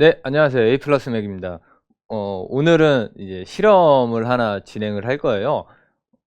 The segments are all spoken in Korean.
네, 안녕하세요. A 플러스 맥입니다. 어, 오늘은 이제 실험을 하나 진행을 할 거예요.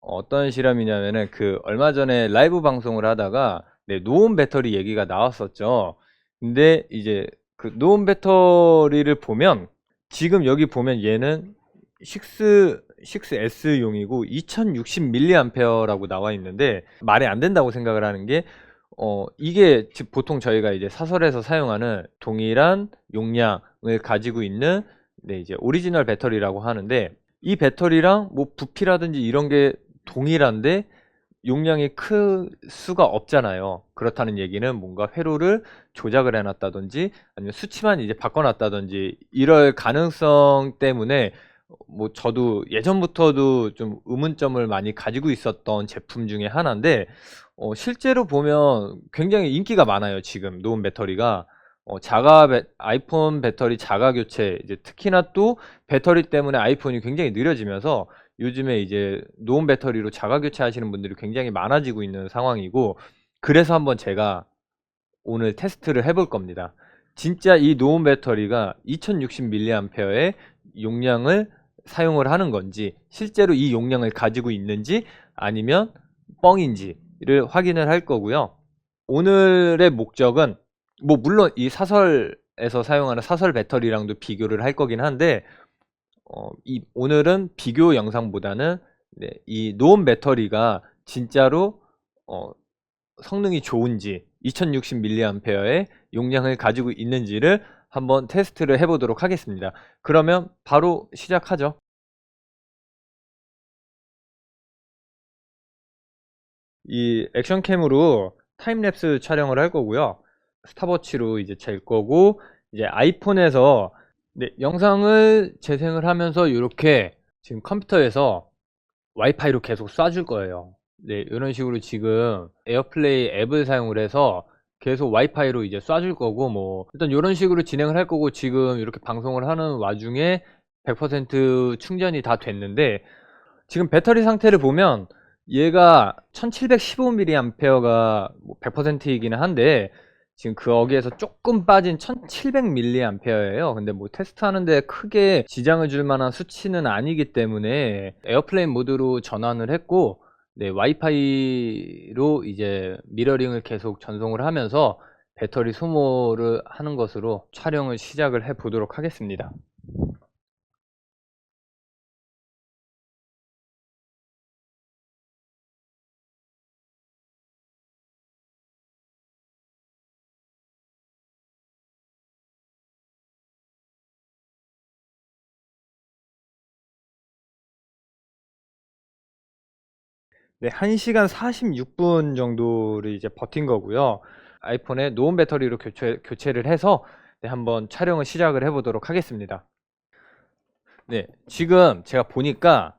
어떤 실험이냐면은 그 얼마 전에 라이브 방송을 하다가 네, 노온 배터리 얘기가 나왔었죠. 근데 이제 그 노온 배터리를 보면 지금 여기 보면 얘는 6, 6S용이고 2060mAh라고 나와 있는데 말이 안 된다고 생각을 하는 게 어, 이게 즉 보통 저희가 이제 사설에서 사용하는 동일한 용량을 가지고 있는 네, 이제 오리지널 배터리라고 하는데 이 배터리랑 뭐 부피라든지 이런 게 동일한데 용량이 클 수가 없잖아요. 그렇다는 얘기는 뭔가 회로를 조작을 해놨다든지 아니면 수치만 이제 바꿔놨다든지 이럴 가능성 때문에 뭐 저도 예전부터도 좀 의문점을 많이 가지고 있었던 제품 중에 하나인데 어, 실제로 보면 굉장히 인기가 많아요. 지금 노은 배터리가 어, 자가 배- 아이폰 배터리 자가 교체 이제 특히나 또 배터리 때문에 아이폰이 굉장히 느려지면서 요즘에 이제 노은 배터리로 자가 교체하시는 분들이 굉장히 많아지고 있는 상황이고 그래서 한번 제가 오늘 테스트를 해볼 겁니다. 진짜 이 노은 배터리가 2060mAh의 용량을 사용을 하는 건지 실제로 이 용량을 가지고 있는지 아니면 뻥인지 를 확인을 할 거고요. 오늘의 목적은 뭐 물론 이 사설에서 사용하는 사설 배터리랑도 비교를 할 거긴 한데 어, 이 오늘은 비교 영상보다는 네, 이 노온 배터리가 진짜로 어, 성능이 좋은지 2060mAh의 용량을 가지고 있는지를 한번 테스트를 해보도록 하겠습니다. 그러면 바로 시작하죠. 이 액션캠으로 타임랩스 촬영을 할 거고요. 스탑워치로 이제 잴 거고 이제 아이폰에서 네, 영상을 재생을 하면서 이렇게 지금 컴퓨터에서 와이파이로 계속 쏴줄 거예요. 네, 이런 식으로 지금 에어플레이 앱을 사용을 해서 계속 와이파이로 이제 쏴줄 거고 뭐 일단 이런 식으로 진행을 할 거고 지금 이렇게 방송을 하는 와중에 100% 충전이 다 됐는데 지금 배터리 상태를 보면 얘가 1715mAh가 100%이기는 한데 지금 그 거기에서 조금 빠진 1700mAh예요. 근데 뭐 테스트하는데 크게 지장을 줄 만한 수치는 아니기 때문에 에어플레인 모드로 전환을 했고 네, 와이파이로 이제 미러링을 계속 전송을 하면서 배터리 소모를 하는 것으로 촬영을 시작을 해 보도록 하겠습니다. 네, 1시간 46분 정도를 이제 버틴 거고요. 아이폰에 노온 배터리로 교체, 교체를 해서 네, 한번 촬영을 시작을 해보도록 하겠습니다. 네, 지금 제가 보니까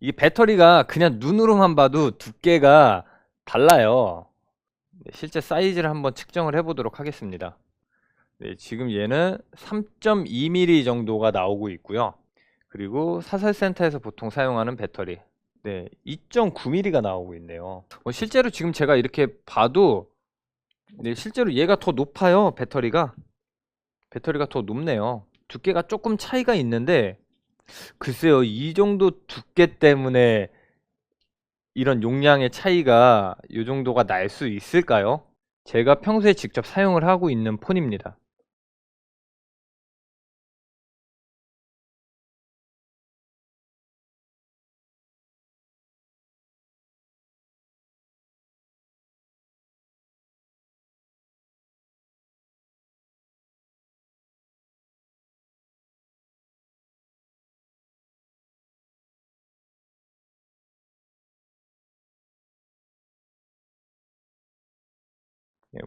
이 배터리가 그냥 눈으로만 봐도 두께가 달라요. 네, 실제 사이즈를 한번 측정을 해보도록 하겠습니다. 네, 지금 얘는 3.2mm 정도가 나오고 있고요. 그리고 사설센터에서 보통 사용하는 배터리 네, 2.9mm가 나오고 있네요. 어, 실제로 지금 제가 이렇게 봐도 네, 실제로 얘가 더 높아요. 배터리가 배터리가 더 높네요. 두께가 조금 차이가 있는데 글쎄요, 이 정도 두께 때문에 이런 용량의 차이가 이 정도가 날 수 있을까요? 제가 평소에 직접 사용을 하고 있는 폰입니다.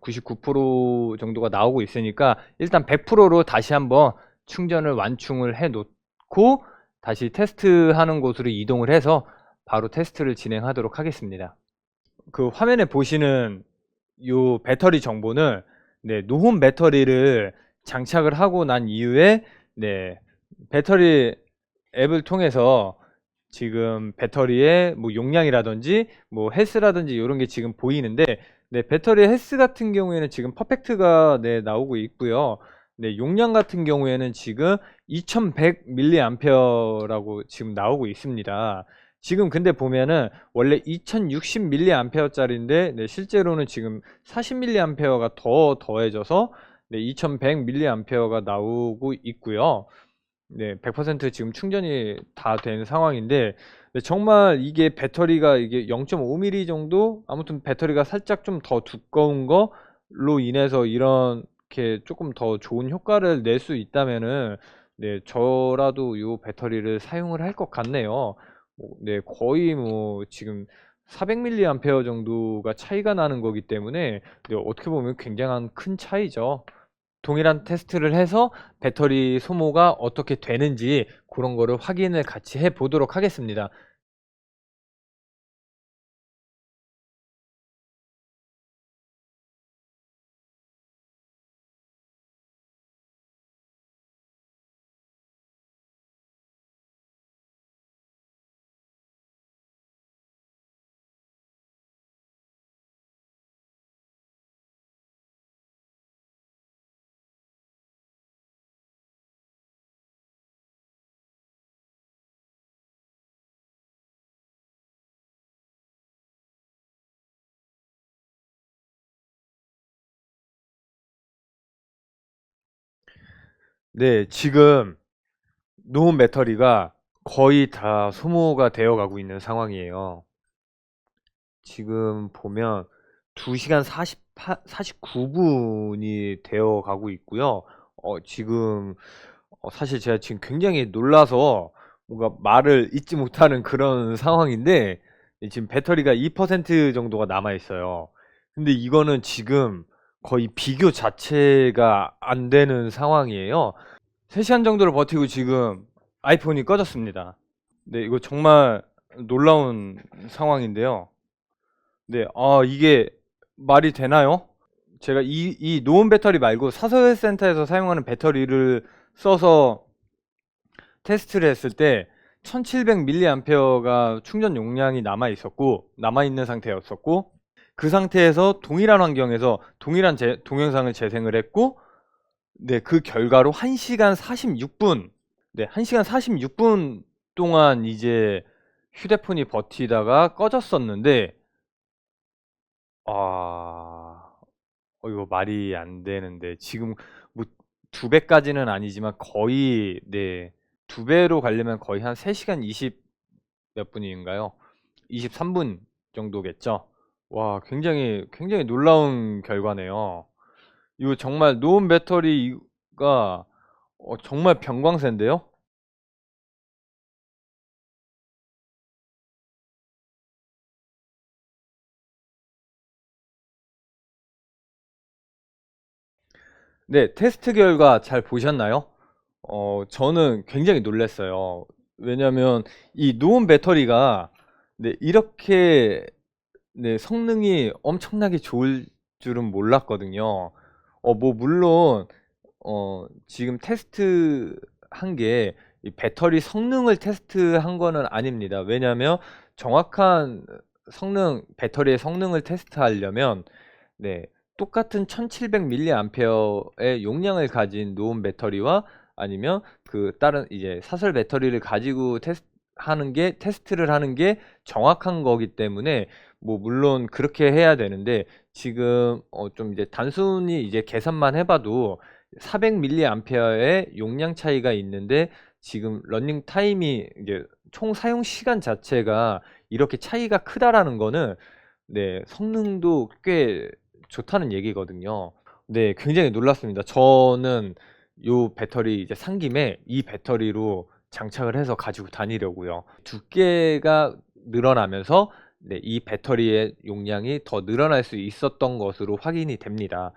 99% 정도가 나오고 있으니까 일단 100%로 다시 한번 충전을 완충을 해 놓고 다시 테스트하는 곳으로 이동을 해서 바로 테스트를 진행하도록 하겠습니다. 그 화면에 보시는 요 배터리 정보는 네, 노홈 배터리를 장착을 하고 난 이후에 네, 배터리 앱을 통해서 지금 배터리의 뭐 용량이라든지 뭐 헬스라든지 이런 게 지금 보이는데 네, 배터리 헬스 같은 경우에는 지금 퍼펙트가 네, 나오고 있고요. 네, 용량 같은 경우에는 지금 2100mAh라고 지금 나오고 있습니다. 지금 근데 보면은 원래 2060mAh짜리인데 네, 실제로는 지금 40mAh가 더 더해져서 네, 2100mAh가 나오고 있고요. 네, 100% 지금 충전이 다 된 상황인데 네, 정말 이게 배터리가 이게 0.5mm 정도 아무튼 배터리가 살짝 좀 더 두꺼운 거로 인해서 이렇게 조금 더 좋은 효과를 낼 수 있다면은 네, 저라도 이 배터리를 사용을 할 것 같네요. 뭐, 네, 거의 뭐 지금 400mAh 정도가 차이가 나는 거기 때문에 네, 어떻게 보면 굉장한 큰 차이죠. 동일한 테스트를 해서 배터리 소모가 어떻게 되는지 그런 거를 확인을 같이 해 보도록 하겠습니다. 네, 지금 놓은 배터리가 거의 다 소모가 되어 가고 있는 상황이에요. 지금 보면 2시간 48, 49분이 되어 가고 있고요. 어, 지금 어, 사실 제가 지금 굉장히 놀라서 뭔가 말을 잇지 못하는 그런 상황인데 지금 배터리가 2% 정도가 남아 있어요. 근데 이거는 지금 거의 비교 자체가 안 되는 상황이에요. 3시간 정도를 버티고 지금 아이폰이 꺼졌습니다. 네, 이거 정말 놀라운 상황인데요. 네, 아, 이게 말이 되나요? 제가 이, 이 노은 배터리 말고 사서회센터에서 사용하는 배터리를 써서 테스트를 했을 때 1700mAh가 충전 용량이 남아 있었고 남아 있는 상태였었고 그 상태에서 동일한 환경에서 동일한 제, 동영상을 재생을 했고 네, 그 결과로 1시간 46분 네, 1시간 46분 동안 이제 휴대폰이 버티다가 꺼졌었는데 아 어, 이거 말이 안 되는데 지금 뭐 두 배까지는 아니지만 거의 네, 두 배로 가려면 거의 한 3시간 20 몇 분인가요? 23분 정도겠죠? 와, 굉장히 굉장히 놀라운 결과네요. 이거 정말 노은 배터리가 어, 정말 병광세인데요? 네, 테스트 결과 잘 보셨나요? 어, 저는 굉장히 놀랐어요. 왜냐면 이 노은 배터리가 네, 이렇게 네, 성능이 엄청나게 좋을 줄은 몰랐거든요. 어, 뭐 물론 어, 지금 테스트 한게 배터리 성능을 테스트한 거는 아닙니다. 왜냐하면 정확한 성능, 배터리의 성능을 테스트하려면 네, 똑같은 1700mAh의 용량을 가진 노은 배터리와 아니면 그 다른 이제 사설 배터리를 가지고 테스트 하는 게 테스트를 하는 게 정확한 거기 때문에 뭐 물론 그렇게 해야 되는데 지금 어 좀 이제 단순히 이제 계산만 해봐도 400mAh의 용량 차이가 있는데 지금 러닝 타임이 이제 총 사용 시간 자체가 이렇게 차이가 크다라는 거는 네 성능도 꽤 좋다는 얘기거든요. 네, 굉장히 놀랐습니다. 저는 요 배터리 이제 산 김에 이 배터리로 장착을 해서 가지고 다니려고요. 두께가 늘어나면서 네, 이 배터리의 용량이 더 늘어날 수 있었던 것으로 확인이 됩니다.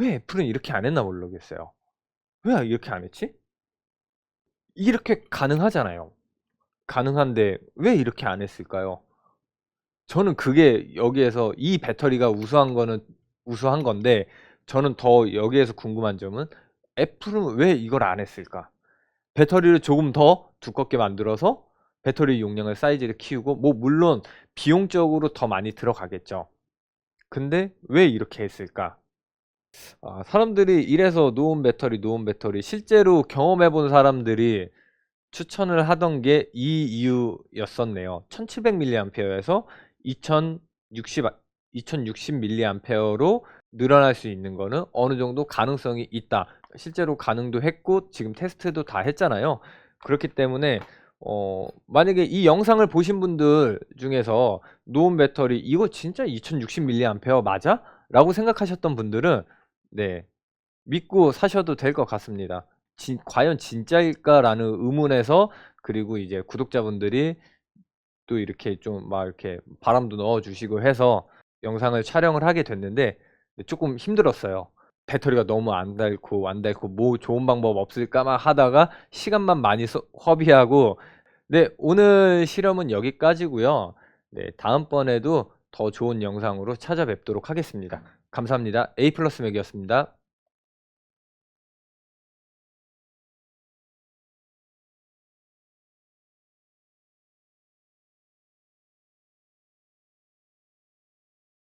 왜 애플은 이렇게 안 했나 모르겠어요. 왜 이렇게 안 했지? 이렇게 가능하잖아요. 가능한데 왜 이렇게 안 했을까요? 저는 그게 여기에서 이 배터리가 우수한 거는 우수한 건데 저는 더 여기에서 궁금한 점은 애플은 왜 이걸 안 했을까? 배터리를 조금 더 두껍게 만들어서 배터리 용량을 사이즈를 키우고 뭐 물론 비용적으로 더 많이 들어가겠죠. 근데 왜 이렇게 했을까? 아, 사람들이 이래서 노온 배터리, 노온 배터리 실제로 경험해 본 사람들이 추천을 하던 게 이 이유였었네요. 1700mAh에서 2060 2060mAh로 늘어날 수 있는 거는 어느 정도 가능성이 있다. 실제로 가능도 했고 지금 테스트도 다 했잖아요. 그렇기 때문에 어, 만약에 이 영상을 보신 분들 중에서 노온 배터리 이거 진짜 2060mAh 맞아? 라고 생각하셨던 분들은 네 믿고 사셔도 될 것 같습니다. 진- 과연 진짜일까라는 의문에서 그리고 이제 구독자분들이 또 이렇게 좀 막 이렇게 바람도 넣어주시고 해서 영상을 촬영을 하게 됐는데 조금 힘들었어요. 배터리가 너무 안 닳고 안 닳고 뭐 좋은 방법 없을까 막 하다가 시간만 많이 소- 허비하고 네 오늘 실험은 여기까지고요. 네 다음번에도 더 좋은 영상으로 찾아뵙도록 하겠습니다. 감사합니다. A 플러스 맥이었습니다.